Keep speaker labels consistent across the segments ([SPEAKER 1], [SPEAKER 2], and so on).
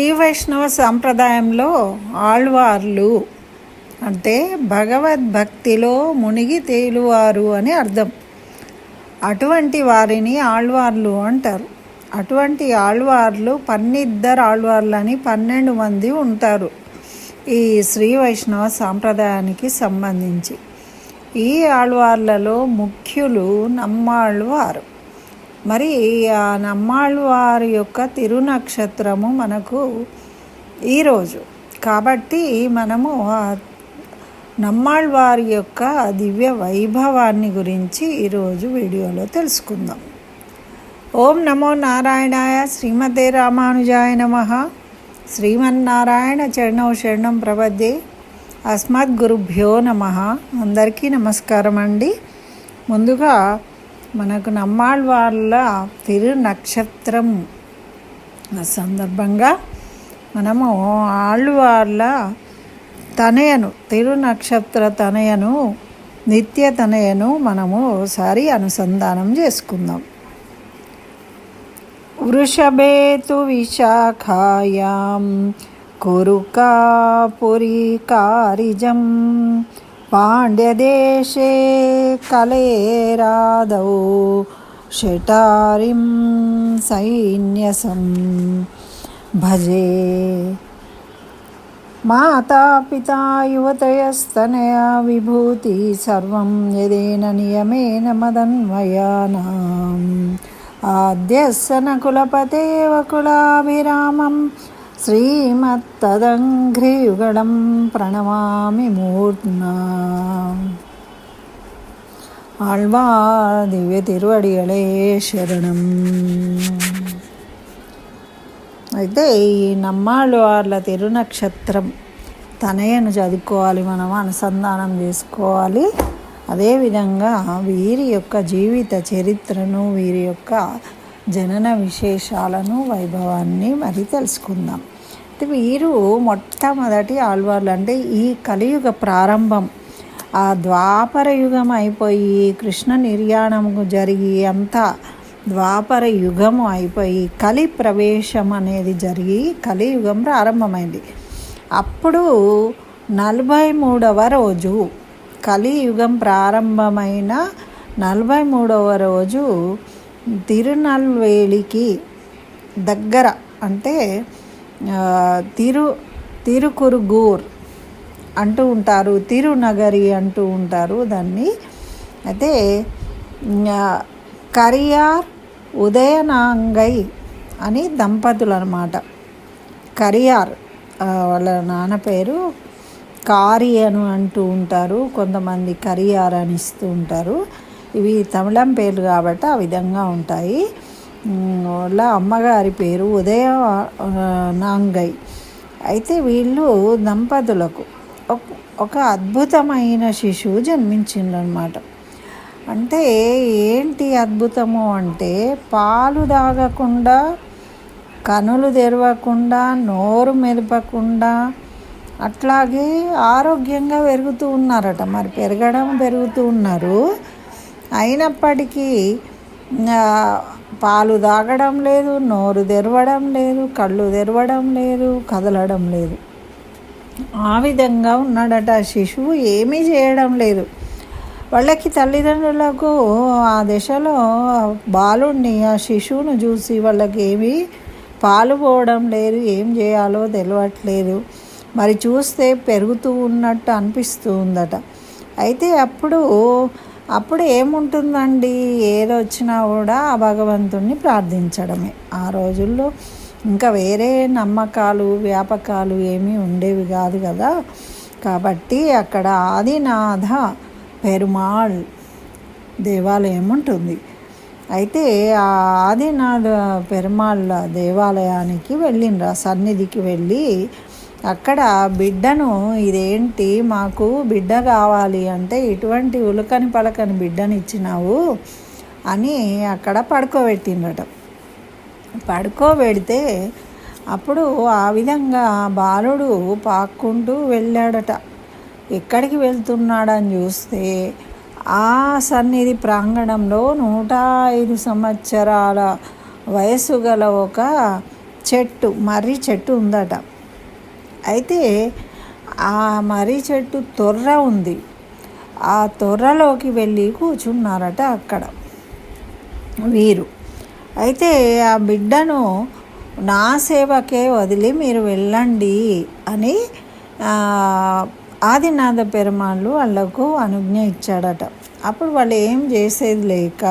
[SPEAKER 1] శ్రీ వైష్ణవ సాంప్రదాయంలో ఆళ్వార్లు అంటే భగవద్భక్తిలో మునిగి తేలువారు అని అర్థం. అటువంటి వారిని ఆళ్వార్లు అంటారు. అటువంటి ఆళ్వార్లు పన్నిద్దరు ఆళ్వార్లని పన్నెండు మంది ఉంటారు ఈ శ్రీ వైష్ణవ సాంప్రదాయానికి సంబంధించి. ఈ ఆళ్వార్లలో ముఖ్యులు నమ్మాళ్వారు. మరి ఆ నమ్మాళ్వారి యొక్క తిరునక్షత్రము మనకు ఈరోజు కాబట్టి మనము నమ్మాళ్ళవారి నమ్మాళ్వారి యొక్క దివ్య వైభవాన్ని గురించి ఈరోజు వీడియోలో తెలుసుకుందాం. ఓం నమో నారాయణాయ శ్రీమతే రామానుజాయ నమ. శ్రీమన్నారాయణ చరణం శరణం ప్రపద్యే అస్మద్గురుభ్యో నమ. అందరికీ నమస్కారం అండి ముందుగా మనకు నమ్మాళ్ళ తిరు నక్షత్రం సందర్భంగా మనము ఆళ్ళవార్ల తనయను తిరు నక్షత్ర తనయను నిత్య తనయను మనము ఒకసారి అనుసంధానం చేసుకుందాం. వృషభేతు విశాఖాయాం కురుకాపురికారిజం పాండ్యదేశే కలేరాదౌ షటారిం సైన్యసం భజే మాతాపితా యువతయస్తనయా విభూతి సర్వం యదేన నియమేన మదన్వయానాం ఆద్యస్సన కులపతేవ కులాభిరామం శ్రీమత్తదంఘ్రియుగడం ప్రణమామి మూర్నా ఆళ్వా దివ్య తిరువడిగళే శరణం. అయితే ఈ నమ్మాళ్ళు వాళ్ళ తిరునక్షత్రం తనయను చదువుకోవాలి మనం అనుసంధానం చేసుకోవాలి. అదేవిధంగా వీరి యొక్క జీవిత చరిత్రను వీరి యొక్క జనన విశేషాలను వైభవాన్ని మరి తెలుసుకుందాం. వీరు మొట్టమొదటి ఆళ్వార్లు. అంటే ఈ కలియుగ ప్రారంభం. ఆ ద్వాపర యుగం అయిపోయి కృష్ణ నిర్యాణము జరిగి అంతా ద్వాపర యుగము అయిపోయి కలి ప్రవేశం అనేది జరిగి కలియుగం ప్రారంభమైంది. అప్పుడు నలభై మూడవ రోజు కలియుగం ప్రారంభమైన నలభై మూడవ రోజు తిరునల్వేలికి దగ్గర అంటే తిరు తిరుకురుగూర్ అంటూ ఉంటారు తిరునగరి అంటూ ఉంటారు దాన్ని. అయితే కరియార్ ఉదయనాంగై అని దంపతులు అనమాట కరియార్ వాళ్ళ నాన్న పేరు కారి అని అంటూ ఉంటారు కొంతమంది కరియార్ అని ఇస్తూ ఉంటారు. ఇవి తమిళం పేర్లు కాబట్టి ఆ విధంగా ఉంటాయి. వాళ్ళ అమ్మగారి పేరు ఉదయ నాంగై. అయితే వీళ్ళు దంపతులకు ఒక అద్భుతమైన శిశువు జన్మించిందనమాట అంటే ఏంటి అద్భుతము అంటే పాలు తాగకుండా కనులు తెరవకుండా నోరు మెదపకుండా అట్లాగే ఆరోగ్యంగా పెరుగుతూ ఉన్నారట. మరి పెరగడం పెరుగుతూ ఉన్నారు. అయినప్పటికీ పాలు తాగడం లేదు నోరు తెరవడం లేదు కళ్ళు తెరవడం లేదు కదలడం లేదు. ఆ విధంగా ఉన్నాడట శిశువు ఏమీ చేయడం లేదు. వాళ్ళకి తల్లిదండ్రులకు ఆ దశలో బాలుణ్ణి ఆ శిశువును చూసి వాళ్ళకి ఏమీ పాలు పోవడం లేదు ఏం చేయాలో తెలియట్లేదు మరి చూస్తే పెరుగుతూ ఉన్నట్టు అనిపిస్తూ ఉందట. అయితే అప్పుడు అప్పుడు ఏముంటుందండి? ఏదొచ్చినా కూడా ఆ భగవంతుణ్ణి ప్రార్థించడమే. ఆ రోజుల్లో ఇంకా వేరే నమ్మకాలు వ్యాపకాలు ఏమీ ఉండేవి కాదు కదా. కాబట్టి అక్కడ ఆదినాథ పెరుమాళ్ దేవాలయం ఉంటుంది అయితే ఆ ఆదినాథ పెరుమాళ్ళ దేవాలయానికి వెళ్ళిండ్రు సన్నిధికి వెళ్ళి అక్కడ బిడ్డను ఇదేంటి మాకు బిడ్డ కావాలి అంటే ఇటువంటి ఉలకని పలకని బిడ్డని ఇచ్చినావు అని అక్కడ పడుకోబెట్టిండట పడుకోబెడితే అప్పుడు ఆ విధంగా బాలుడు పాక్కుంటూ వెళ్ళాడట. ఎక్కడికి వెళ్తున్నాడని చూస్తే ఆ సన్నిధి ప్రాంగణంలో నూట ఐదు సంవత్సరాల వయసు గల ఒక చెట్టు మర్రి చెట్టు ఉందట. అయితే ఆ మర్రి చెట్టు తొర్ర ఉంది. ఆ తొర్రలోకి వెళ్ళి కూర్చున్నారట అక్కడ వీరు. అయితే ఆ బిడ్డను నా సేవకే వదిలి మీరు వెళ్ళండి అని ఆదినాథ పెరుమాళ్ళు వాళ్ళకు అనుజ్ఞ ఇచ్చాడట. అప్పుడు వాళ్ళు ఏం చేసేది లేక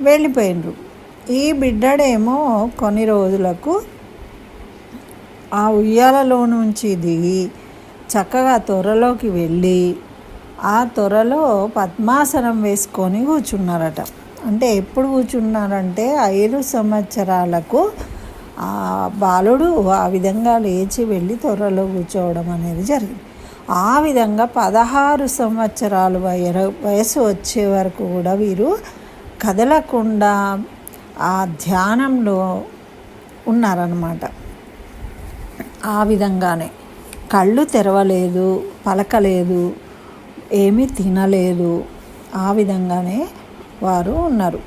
[SPEAKER 1] వెళ్ళిపోయినరు. ఈ బిడ్డడేమో కొన్ని రోజులకు ఆ ఉయ్యాలలో నుంచి దిగి చక్కగా త్వరలోకి వెళ్ళి ఆ త్వరలో పద్మాసనం వేసుకొని కూర్చున్నారట. అంటే ఎప్పుడు కూర్చున్నారంటే ఐదు సంవత్సరాలకు ఆ బాలుడు ఆ విధంగా లేచి వెళ్ళి త్వరలో కూర్చోవడం అనేది జరిగింది. ఆ విధంగా పదహారు సంవత్సరాలు వయ వయసు వచ్చే వరకు కూడా వీరు కదలకుండా ఆ ధ్యానంలో ఉన్నారన్నమాట. ఆ విధంగానే. కళ్ళు తెరవలేదు పలకలేదు ఏమీ తినలేదు ఆ విధంగానే వారు ఉన్నారు.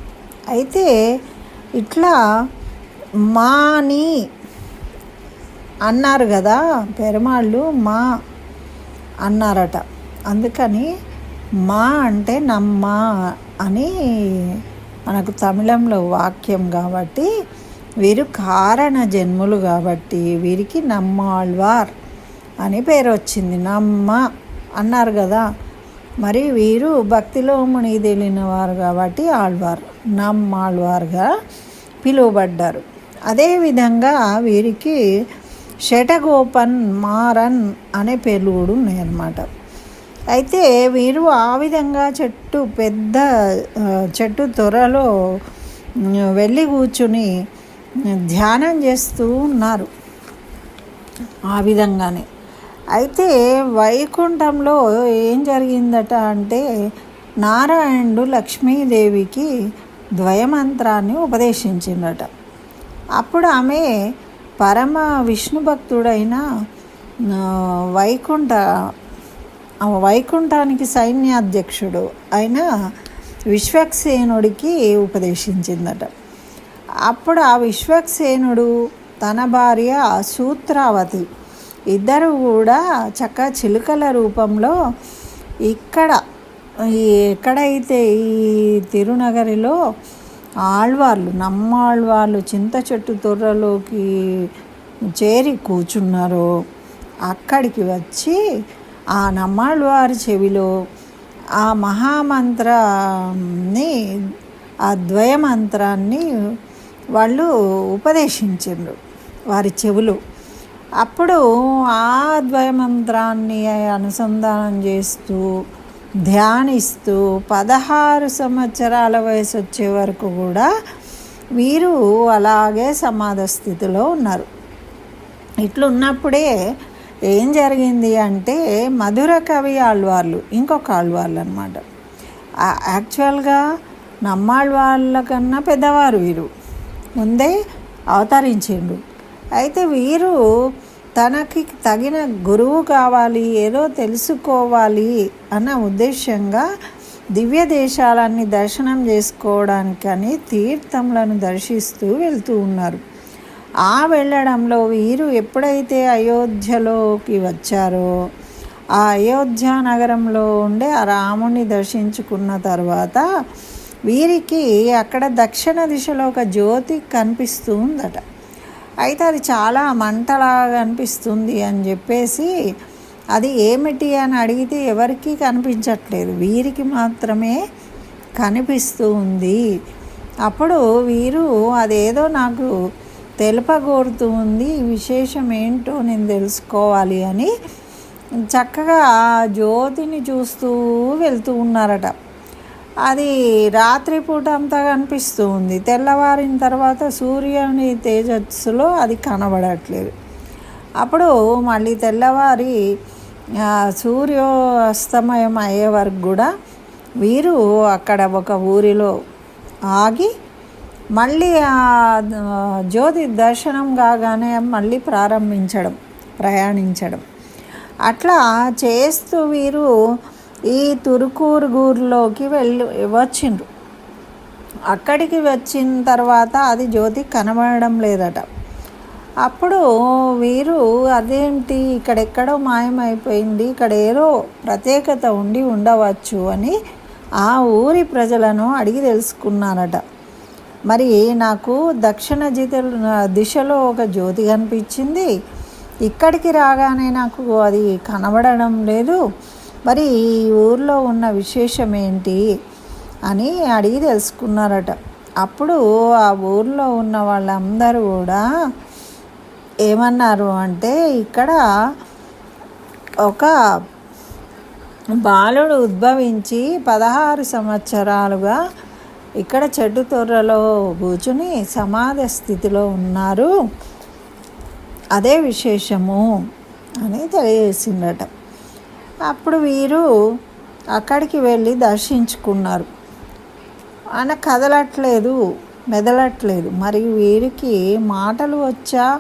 [SPEAKER 1] అయితే ఇట్లా మాని అన్నారు కదా పెరమాళ్ళు మా అన్నారట. అందుకని మా అంటే నమ్మ అని మనకు తమిళంలో వాక్యం కాబట్టి వీరు కారణ జన్ములు కాబట్టి వీరికి నమ్మాళ్వార్ అని పేరు వచ్చింది. నమ్మ అన్నారు కదా. మరి వీరు భక్తిలో మునిగిదేలినవారు కాబట్టి ఆళ్వార్ నమ్మాళ్వార్గా పిలువబడ్డారు. అదేవిధంగా వీరికి షటగోపన్ మారన్ అనే పేర్లు కూడా ఉన్నాయన్నమాట. అయితే వీరు ఆ విధంగా చెట్టు పెద్ద చెట్టు త్వరలో వెళ్ళి కూర్చుని ధ్యానం చేస్తూ ఉన్నారు. ఆ విధంగానే. అయితే వైకుంఠంలో ఏం జరిగిందట అంటే నారాయణుడు లక్ష్మీదేవికి ద్వయమంత్రాన్ని ఉపదేశించిందట. అప్పుడు ఆమె పరమ విష్ణు భక్తుడైన వైకుంఠ వైకుంఠానికి సైన్యాధ్యక్షుడు అయిన విశ్వక్సేనుడికి ఉపదేశించిందట. అప్పుడు ఆ విశ్వక్సేనుడు తన భార్య సూత్రావతి ఇద్దరు కూడా చక్క చిలుకల రూపంలో ఇక్కడ ఎక్కడైతే ఈ తిరునగరిలో ఆళ్వార్లు నమ్మాళ్వార్లు చింత చెట్టు తొర్రలోకి చేరి కూర్చున్నారో అక్కడికి వచ్చి ఆ నమ్మాళ్వారి చెవిలో ఆ మహామంత్రాన్ని ఆ ద్వయ మంత్రాన్ని వాళ్ళు ఉపదేశించిండ్రు వారి చెవులు. అప్పుడు ఆ ద్వయమంత్రాన్ని అనుసంధానం చేస్తూ ధ్యానిస్తూ పదహారు సంవత్సరాల వయసు వచ్చే వరకు కూడా వీరు అలాగే సమాధ స్థితిలో ఉన్నారు. ఇట్లున్నప్పుడే ఏం జరిగింది అంటే మధుర కవి ఆళ్వార్లు ఇంకొక ఆళ్వార్లు అనమాట యాక్చువల్గా నమ్మాళ్ళ కన్నా పెద్దవారు వీరు. ముందే అవతరించిండు. అయితే వీరు తనకి తగిన గురువు కావాలి ఏదో తెలుసుకోవాలి అన్న ఉద్దేశంగా దివ్య దేశాలన్నీ దర్శనం చేసుకోవడానికని తీర్థములను దర్శిస్తూ వెళ్తూ ఉన్నారు. ఆ వెళ్ళడంలో వీరు ఎప్పుడైతే అయోధ్యలోకి వచ్చారో ఆ అయోధ్య నగరంలో ఉండే ఆ రాముని దర్శించుకున్న తర్వాత వీరికి అక్కడ దక్షిణ దిశలో ఒక జ్యోతి కనిపిస్తూ ఉందట అయితే అది చాలా మంటలాగా కనిపిస్తుంది అని చెప్పేసి అది ఏమిటి అని అడిగితే ఎవరికీ కనిపించట్లేదు. వీరికి మాత్రమే కనిపిస్తూ ఉంది అప్పుడు వీరు అదేదో నాకు తెలుపగోరుతూ ఉంది విశేషం ఏంటో నేను తెలుసుకోవాలి అని చక్కగా ఆ జ్యోతిని చూస్తూ వెళ్తూ ఉన్నారట. అది రాత్రిపూట అంతా కనిపిస్తూ ఉంది. తెల్లవారిన తర్వాత సూర్యుని తేజస్సులో అది కనబడట్లేదు. అప్పుడు మళ్ళీ తెల్లవారి సూర్యోస్తమయం అయ్యే వరకు కూడా వీరు అక్కడ ఒక ఊరిలో ఆగి మళ్ళీ ఆ, జ్యోతి దర్శనం కాగానే మళ్ళీ ప్రారంభించడం ప్రయాణించడం. అట్లా చేస్తూ వీరు ఈ తురుకూరుగూరులోకి వెళ్ళి వచ్చిండ్రు. అక్కడికి వచ్చిన తర్వాత అది జ్యోతి కనబడడం లేదట. అప్పుడు వీరు అదేంటి ఇక్కడెక్కడో మాయమైపోయింది ఇక్కడ ఏదో ప్రత్యేకత ఉండి ఉండవచ్చు అని ఆ ఊరి ప్రజలను అడిగి తెలుసుకున్నారట. మరి నాకు దక్షిణ జిత దిశలో ఒక జ్యోతి కనిపించింది. ఇక్కడికి రాగానే నాకు అది కనబడడం లేదు. మరి ఈ ఊర్లో ఉన్న విశేషం ఏంటి అని అడిగి తెలుసుకున్నారట. అప్పుడు ఆ ఊర్లో ఉన్న వాళ్ళందరూ కూడా ఏమన్నారు అంటే ఇక్కడ ఒక బాలుడు ఉద్భవించి పదహారు సంవత్సరాలుగా ఇక్కడ చెట్టు తొర్రలో కూర్చుని సమాధి స్థితిలో ఉన్నారు. అదే విశేషము అని తెలియజేసిండట అప్పుడు వీరు అక్కడికి వెళ్ళి దర్శించుకున్నారు. ఆయన కదలట్లేదు మెదలట్లేదు. మరి వీరికి మాటలు వచ్చా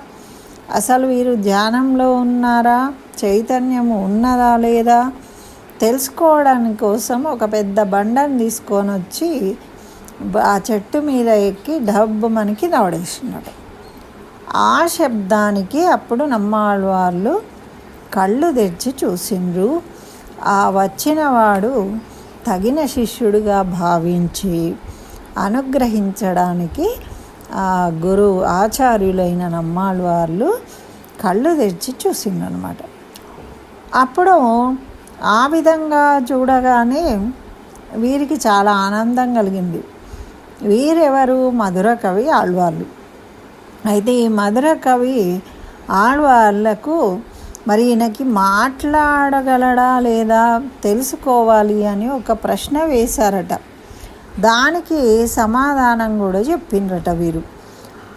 [SPEAKER 1] అసలు వీరు ధ్యానంలో ఉన్నారా? చైతన్యము ఉన్నదా లేదా? తెలుసుకోవడానికి కోసం ఒక పెద్ద బండను తీసుకొని వచ్చి ఆ చెట్టు మీద ఎక్కి డబ్బు మనకి నవడేసినాడు ఆ శబ్దానికి అప్పుడు నమ్మాళ్ళు వాళ్ళు కళ్ళు తెరిచి చూసిండ్రు. ఆ వచ్చినవాడు తగిన శిష్యుడిగా భావించి అనుగ్రహించడానికి ఆ గురువు ఆచార్యులైన నమ్మాళ్ళ వాళ్ళు కళ్ళు తెరిచి చూసిండనమాట అప్పుడు ఆ విధంగా చూడగానే వీరికి చాలా ఆనందం కలిగింది. వీరెవరు? మధుర కవి ఆళ్వార్లు. అయితే ఈ మధుర కవి ఆళ్వార్లకు మరి ఈయనకి మాట్లాడగలడా లేదా తెలుసుకోవాలి అని ఒక ప్రశ్న వేశారట. దానికి సమాధానం కూడా చెప్పిండ్రట వీరు.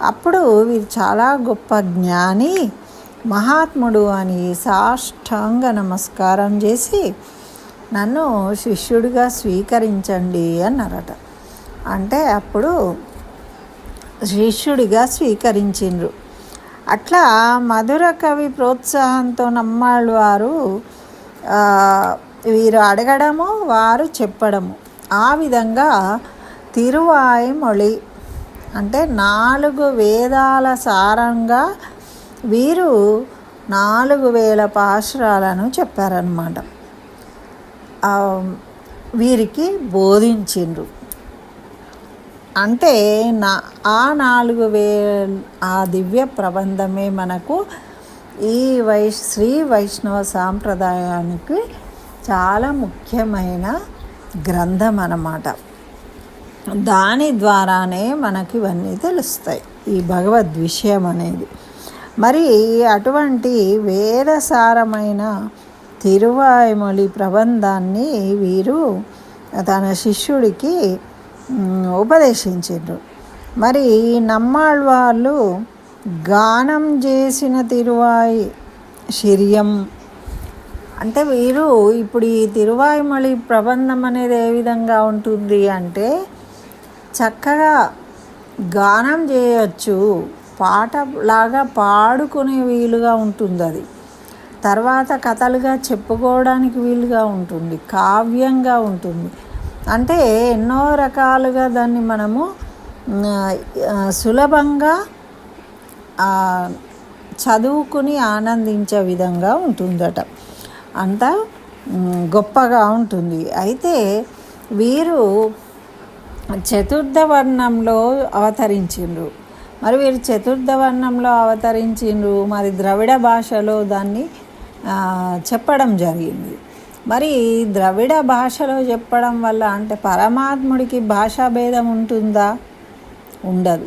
[SPEAKER 1] అప్పుడు వీరు చాలా గొప్ప జ్ఞాని మహాత్ముడు అని సాష్టాంగ నమస్కారం చేసి నన్ను శిష్యుడిగా స్వీకరించండి అన్నారట. అంటే అప్పుడు శిష్యుడిగా స్వీకరించిండ్రు. అట్లా మధుర కవి ప్రోత్సాహంతో నమ్మాళ్ళు వారు వీరు అడగడము వారు చెప్పడము. ఆ విధంగా తిరువాయిమొళి అంటే నాలుగు వేదాల సారంగా వీరు నాలుగు వేల పాశురాలను చెప్పారనమాట వీరికి బోధించిండ్రు. అంటే నా ఆ నాలుగు వే ఆ దివ్య ప్రబంధమే మనకు ఈ వై శ్రీ వైష్ణవ సాంప్రదాయానికి చాలా ముఖ్యమైన గ్రంథం అన్నమాట. దాని ద్వారానే మనకి ఇవన్నీ తెలుస్తాయి ఈ భగవద్ విషయం అనేది. మరి అటువంటి వేదసారమైన తిరువాయుమొలి ప్రబంధాన్ని వీరు తన శిష్యుడికి ఉపదేశించారు మరి నమ్మాళ్ళవాళ్ళు గానం చేసిన తిరువాయి శిర్యం. అంటే వీరు ఇప్పుడు ఈ తిరువాయిమళి ప్రబంధం అనేది ఏ విధంగా ఉంటుంది అంటే చక్కగా గానం చేయొచ్చు పాట లాగా పాడుకునే వీలుగా ఉంటుంది అది. తర్వాత కథలుగా చెప్పుకోవడానికి వీలుగా ఉంటుంది కావ్యంగా ఉంటుంది. అంటే ఎన్నో రకాలుగా దాన్ని మనము సులభంగా చదువుకుని ఆనందించే విధంగా ఉంటుందట. అంత గొప్పగా ఉంటుంది. అయితే వీరు చతుర్థ వర్ణంలో అవతరించిండ్రు. మరి వీరు చతుర్థ వర్ణంలో అవతరించిండ్రు. మరి ద్రవిడ భాషలో దాన్ని చెప్పడం జరిగింది. మరి ద్రవిడ భాషలో చెప్పడం వల్ల అంటే పరమాత్ముడికి భాషా భేదం ఉంటుందా? ఉండదు.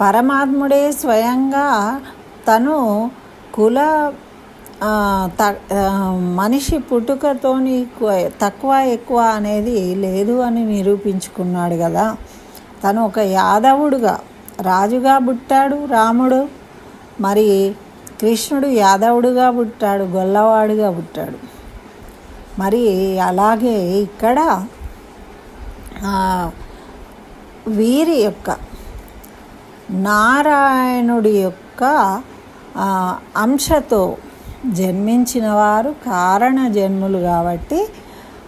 [SPEAKER 1] పరమాత్ముడే స్వయంగా తను కుల త మనిషి పుట్టుకతోని తక్కువ ఎక్కువ అనేది లేదు అని నిరూపించుకున్నాడు కదా. తను ఒక యాదవుడుగా రాజుగా పుట్టాడు రాముడు. మరి కృష్ణుడు యాదవుడుగా పుట్టాడు గొల్లవాడుగా పుట్టాడు. మరి అలాగే ఇక్కడ వీరి యొక్క నారాయణుడి యొక్క అంశతో జన్మించిన వారు కారణ జన్ములు కాబట్టి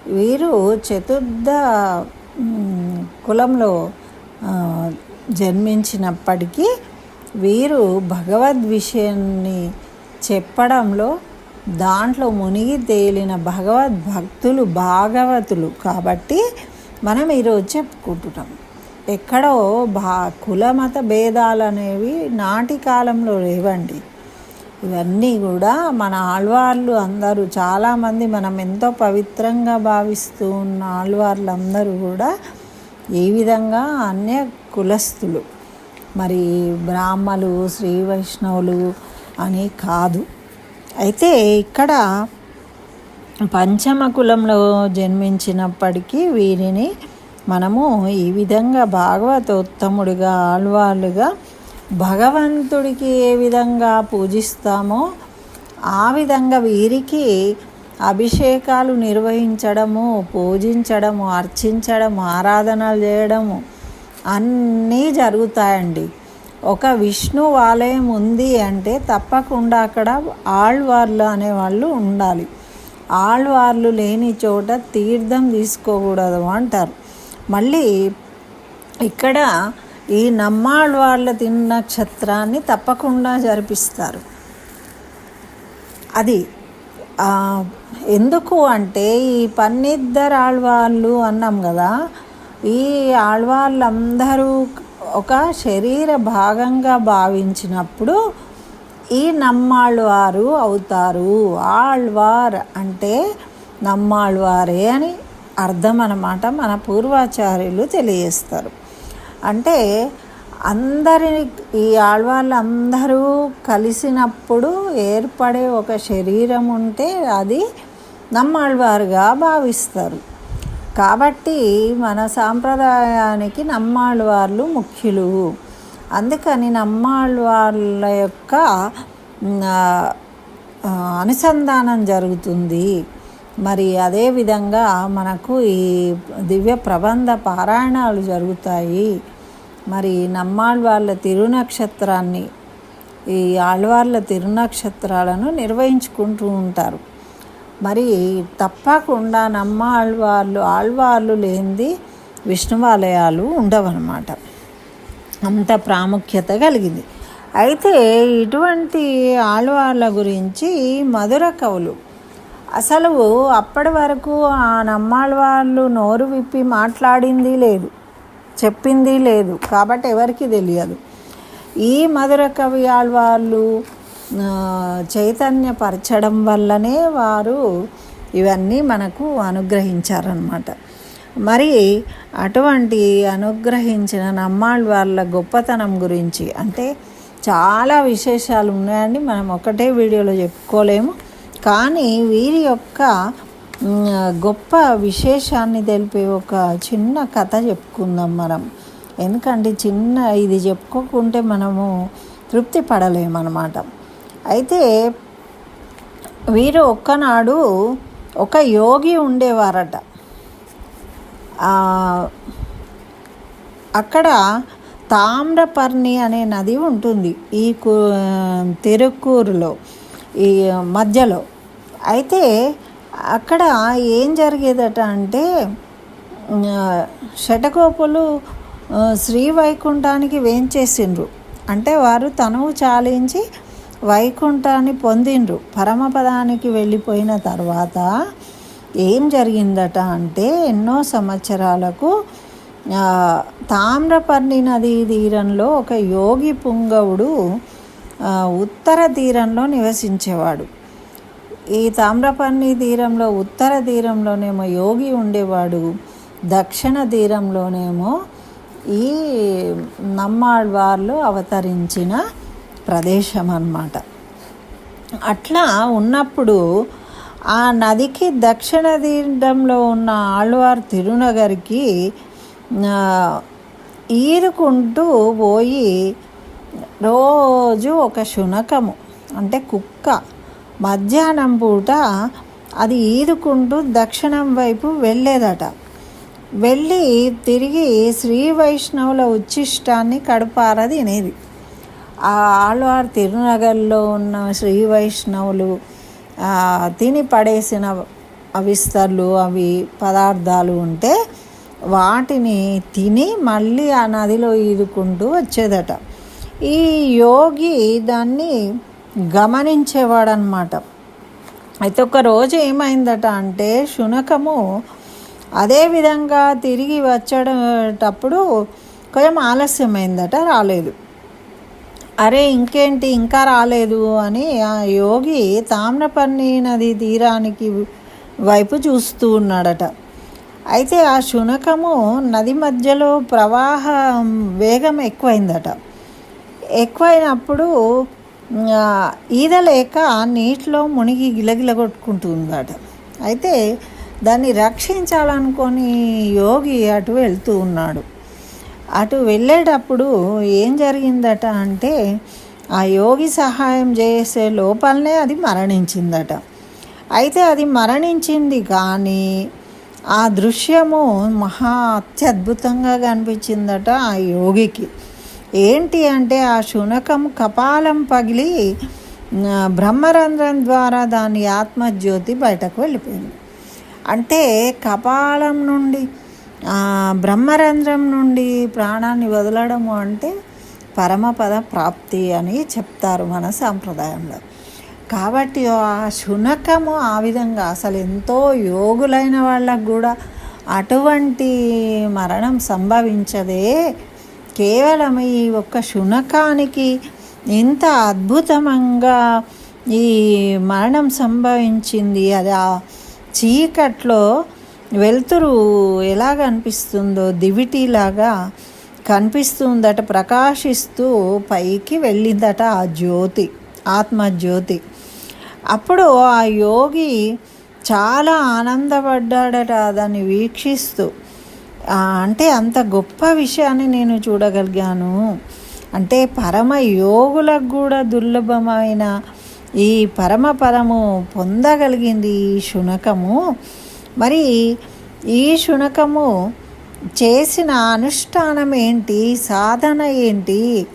[SPEAKER 1] వీరు చతుర్థ కులంలో జన్మించినప్పటికీ వీరు భగవద్ విషయాన్ని చెప్పడంలో దాంట్లో మునిగి తేలిన భగవద్ భక్తులు భాగవతులు. కాబట్టి మనం ఈరోజు చెప్పుకుంటున్నాం. ఎక్కడో భా కులమత భేదాలు అనేవి నాటి కాలంలో లేవండి. ఇవన్నీ కూడా మన ఆళ్వార్లు అందరూ చాలామంది మనం ఎంతో పవిత్రంగా భావిస్తూ ఉన్న ఆళ్వార్లు అందరూ కూడా ఈ విధంగా అన్య కులస్థులు మరి బ్రాహ్మలు శ్రీ వైష్ణవులు అని కాదు. అయితే ఇక్కడ పంచమ కులంలో జన్మించినప్పటికీ వీరిని మనము ఈ విధంగా భాగవతోత్తముడిగా ఆళ్వాళ్ళుగా భగవంతుడికి ఏ విధంగా పూజిస్తామో ఆ విధంగా వీరికి అభిషేకాలు నిర్వహించడము పూజించడము అర్చించడము ఆరాధనలు చేయడము అన్నీ జరుగుతాయండి. ఒక విష్ణు ఆలయం ఉంది అంటే తప్పకుండా అక్కడ ఆళ్వార్లు అనేవాళ్ళు ఉండాలి. ఆళ్వార్లు లేని చోట తీర్థం తీసుకోకూడదు అంటారు. మళ్ళీ ఇక్కడ ఈ నమ్మాళ్వార్ల తిన్న నక్షత్రాన్ని తప్పకుండా జరిపిస్తారు. అది ఎందుకు అంటే ఈ పన్నిద్దరు ఆళ్వాళ్ళు అన్నాం కదా ఈ ఆళ్వాళ్ళందరూ ఒక శరీర భాగంగా భావించినప్పుడు ఈ నమ్మాళ్ళవారు అవుతారు. ఆళ్వార్ అంటే నమ్మాళ్ళవారే అని అర్థం అన్నమాట మన పూర్వాచార్యులు తెలియజేస్తారు. అంటే అందరి ఈ ఆళ్వాళ్ళందరూ కలిసినప్పుడు ఏర్పడే ఒక శరీరం ఉంటే అది నమ్మాళ్ళవారుగా భావిస్తారు. కాబట్టి మన సాంప్రదాయానికి నమ్మాళ్ళవార్లు ముఖ్యులు. అందుకని నమ్మాళ్ళవార్ల యొక్క అనుసంధానం జరుగుతుంది. మరి అదేవిధంగా మనకు ఈ దివ్య ప్రబంధ పారాయణాలు జరుగుతాయి. మరి నమ్మాళ్ళ తిరునక్షత్రాన్ని ఈ ఆళ్వార్ల తిరునక్షత్రాలను నిర్వహించుకుంటూ ఉంటారు. మరి తప్పకుండా నమ్మ ఆళ్వార్లు ఆళ్వార్లు లేనిది విష్ణువాలయాలు ఉండవన్నమాట. అంత ప్రాముఖ్యత కలిగింది. అయితే ఇటువంటి ఆళ్వార్ల గురించి మధుర కవులు అసలు అప్పటి వరకు ఆ నమ్మాళ్ళవాళ్ళు నోరు విప్పి మాట్లాడింది లేదు చెప్పింది లేదు. కాబట్టి ఎవరికి తెలియదు. ఈ మధుర కవి ఆళ్వాళ్ళు చైతన్యపరచడం వల్లనే వారు ఇవన్నీ మనకు అనుగ్రహించారనమాట మరి అటువంటి అనుగ్రహించిన నమ్మాళ్ళ వాళ్ళ గొప్పతనం గురించి అంటే చాలా విశేషాలు ఉన్నాయండి. మనం ఒకటే వీడియోలో చెప్పుకోలేము. కానీ వీరి యొక్క గొప్ప విశేషాన్ని తెలిపే ఒక చిన్న కథ చెప్పుకుందాం మనం. ఎందుకంటే చిన్న ఇది చెప్పుకోకుంటే మనము తృప్తి పడలేమన్నమాట. అయితే వీరు ఒక్కనాడు ఒక యోగి ఉండేవారట. అక్కడ తామ్రపర్ణి అనే నది ఉంటుంది ఈ తిరుక్కూరులో ఈ మధ్యలో. అయితే అక్కడ ఏం జరిగేదట అంటే షటకోపులు శ్రీవైకుంఠానికి వేంచేసిండ్రు. అంటే వారు తనువు చాలించి వైకుంఠాన్ని పొందిండ్రు. పరమపదానికి వెళ్ళిపోయిన తర్వాత ఏం జరిగిందట అంటే ఎన్నో సంవత్సరాలకు తామ్రపర్ణి నదీ తీరంలో ఒక యోగి పుంగవుడు ఉత్తర తీరంలో నివసించేవాడు. ఈ తామ్రపర్ణి తీరంలో ఉత్తర తీరంలోనేమో యోగి ఉండేవాడు. దక్షిణ తీరంలోనేమో ఈ నమ్మాళ్వార్లు అవతరించిన ప్రదేశం అన్నమాట అట్లా ఉన్నప్పుడు ఆ నదికి దక్షిణ తీర్థంలో ఉన్న ఆళ్వార్ తిరునగరికి ఈరుకుంటూ పోయి రోజు ఒక శునకము అంటే కుక్క. మధ్యాహ్నం పూట అది ఈదుకుంటూ దక్షిణం వైపు వెళ్ళేదట. వెళ్ళి తిరిగి శ్రీ వైష్ణవుల ఉచ్చిష్టాన్ని కడుపార తినేది. ఆ ఆళ్వార్ తిరునగర్లో ఉన్న శ్రీ వైష్ణవులు తిని పడేసిన అవిస్తర్లు అవి పదార్థాలు ఉంటే వాటిని తిని మళ్ళీ ఆ నదిలో ఈదుకుంటూ వచ్చేదట. ఈ యోగి దాన్ని గమనించేవాడనమాట అయితే ఒక రోజు ఏమైందట అంటే శునకము అదే విధంగా తిరిగి వచ్చేటప్పుడు కొంచెం ఆలస్యమైందట రాలేదు. అరే ఇంకేంటి? ఇంకా రాలేదు అని ఆ యోగి తామ్రపర్ణి నది తీరానికి వైపు చూస్తూ ఉన్నాడట. అయితే ఆ శునకము నది మధ్యలో ప్రవాహ వేగం ఎక్కువైందట. ఎక్కువైనప్పుడు ఈదలేక నీటిలో మునిగి గిలగిల కొట్టుకుంటుందట. అయితే దాన్ని రక్షించాలనుకొని యోగి అటు వెళ్తూ ఉన్నాడు. అటు వెళ్ళేటప్పుడు ఏం జరిగిందట అంటే ఆ యోగి సహాయం చేసే లోపలనే అది మరణించిందట. అయితే అది మరణించింది కానీ ఆ దృశ్యము మహా అత్యద్భుతంగా కనిపించిందట ఆ యోగికి. ఏంటి అంటే ఆ శునకం కపాలం పగిలి బ్రహ్మరంధ్రం ద్వారా దాని ఆత్మజ్యోతి బయటకు వెళ్ళిపోయింది. అంటే కపాలం నుండి బ్రహ్మరంధ్రం నుండి ప్రాణాన్ని వదలడము అంటే పరమపద ప్రాప్తి అని చెప్తారు మన సాంప్రదాయంలో. కాబట్టి ఆ శునకము ఆ విధంగా అసలు ఎంతో యోగులైన వాళ్ళకు కూడా అటువంటి మరణం సంభవించదే. కేవలం ఈ ఒక్క శునకానికి ఇంత అద్భుతంగా ఈ మరణం సంభవించింది. అది ఆ చీకట్లో వెలుతురు ఎలాగ అనిపిస్తుందో దివిటీలాగా కనిపిస్తుందట ప్రకాశిస్తూ పైకి వెళ్ళిందట ఆ జ్యోతి ఆత్మజ్యోతి అప్పుడు ఆ యోగి చాలా ఆనందపడ్డాడట దాన్ని వీక్షిస్తూ. అంటే అంత గొప్ప విషయాన్ని నేను చూడగలిగాను. అంటే పరమ యోగులకు కూడా దుర్లభమైన ఈ పరమపరము పొందగలిగింది ఈ శునకము. మరి ఈ శునకము చేసిన అనుష్ఠానం ఏంటి? సాధన ఏంటి?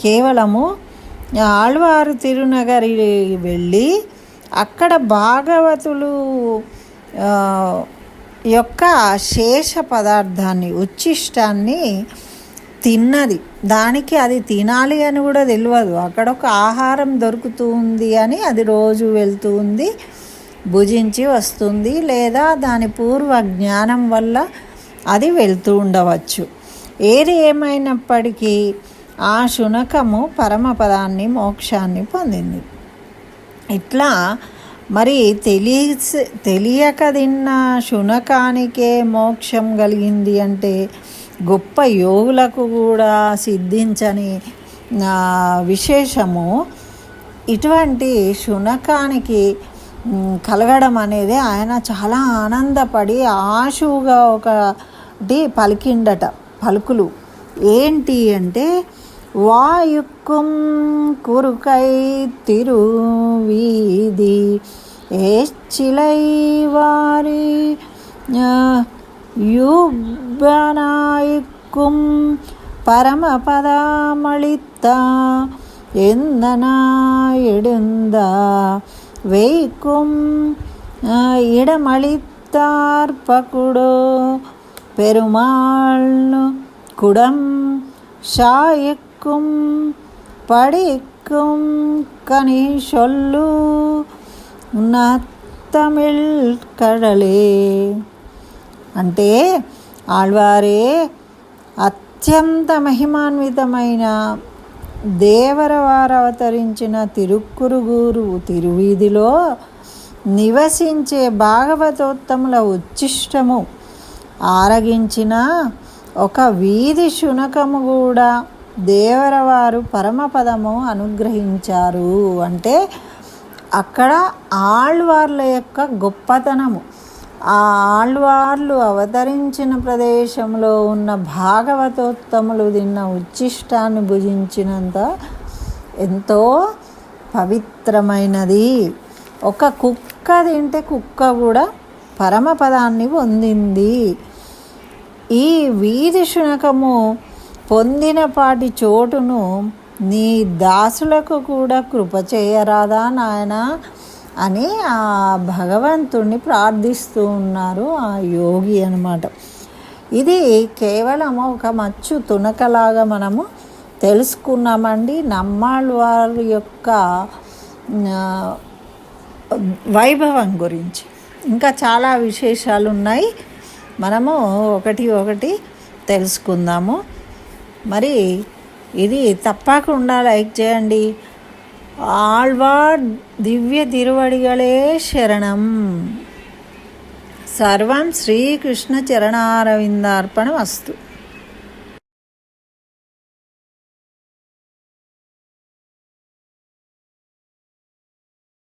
[SPEAKER 1] కేవలము ఆళ్వారు తిరునగరి వెళ్ళి అక్కడ భాగవతులు యొక్క శేష పదార్థాన్ని ఉచ్ఛిష్టాన్ని తిన్నది. దానికి అది తినాలి అని కూడా తెలియదు అక్కడ ఒక ఆహారం దొరుకుతుంది అని అది రోజు వెళ్తూ ఉంది. భుజించి వస్తుంది లేదా దాని పూర్వ జ్ఞానం వల్ల అది వెళ్తూ ఉండవచ్చు. ఏది ఏమైనప్పటికీ ఆ శునకము పరమపదాన్ని మోక్షాన్ని పొందింది. ఇట్లా మరి తెలియ తెలియక తిన్న శునకానికే మోక్షం కలిగింది అంటే గొప్ప యోగులకు కూడా సిద్ధించని విశేషము ఇటువంటి శునకానికి కలగడం అనేది ఆయన చాలా ఆనందపడి ఆశువుగా ఒకటి పలికిండట పలుకులు ఏంటి అంటే వాయుక్కుం కురుకై తిరువీది ఏచ్చిలై వారి யுப்பனாய்க்கும் பரமபதாமளித்த எந்தனா எடுந்தா வைக்கும் இடமளித்தார்பகுடோ பெருமாள்னு குடம் ஷாயிக்கும் படிக்கும் கனி சொல்லு నత్తమిళ్ కడలే అంటే ఆళ్వారే అత్యంత మహిమాన్వితమైన దేవరవారు అవతరించిన తిరుక్కురుగూరు తిరువీధిలో నివసించే భాగవతోత్తముల ఉచ్చిష్టము. ఆరగించిన ఒక వీధి శునకము కూడా దేవరవారు పరమపదము అనుగ్రహించారు. అంటే అక్కడ ఆళ్వార్ల యొక్క గొప్పతనము. ఆ ఆళ్వార్లు అవతరించిన ప్రదేశంలో ఉన్న భాగవతోత్తములు తిన్న ఉచ్చిష్టాన్ని భుజించినంత ఎంతో పవిత్రమైనది. ఒక కుక్క తింటే కుక్క కూడా పరమపదాన్ని పొందింది. ఈ వీధి శునకము పొందినపాటి చోటును నీ దాసులకు కూడా కృప చేయరాదా నాయన? అని ఆ భగవంతుణ్ణి ప్రార్థిస్తూ ఉన్నారు ఆ యోగి అనమాట ఇది కేవలం ఒక మచ్చు తునకలాగా మనము తెలుసుకున్నామండి. నమ్మాళ్ళ వారి యొక్క వైభవం గురించి. ఇంకా చాలా విశేషాలు ఉన్నాయి. మనము ఒకటి ఒకటి తెలుసుకుందాము. మరి ఇది తప్పకుండా లైక్ చేయండి. ఆళ్వార్ దివ్య తిరువడిగలే శరణం. సర్వం శ్రీకృష్ణ చరణారవిందార్పణ వస్తు